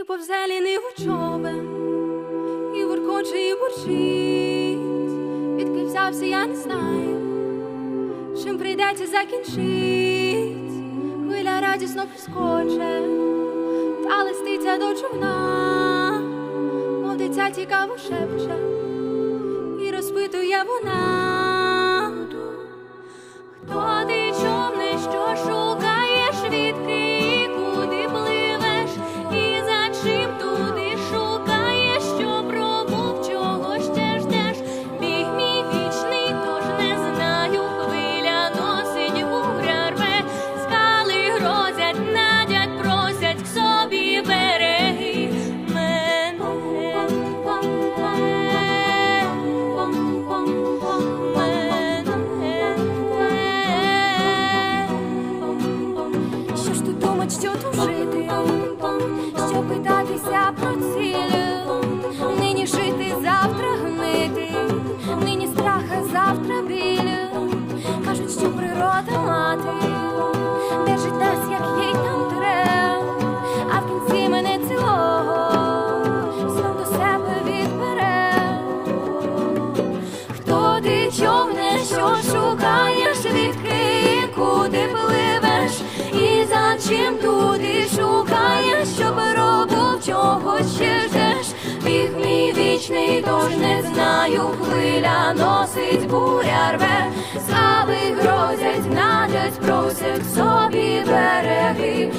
І повзеліний човен, і воркоче, і бурчить, відки взявся, я не знаю, чим прийдеться закінчить, хвиля радісно прискоче, та листиця до човна, мов дитя цікаво шепче, і розпитує вона. мамочцю тужити, що питатися про ціль. краю хвиля носить буря рве, слави грозять, надять, просять собі береги.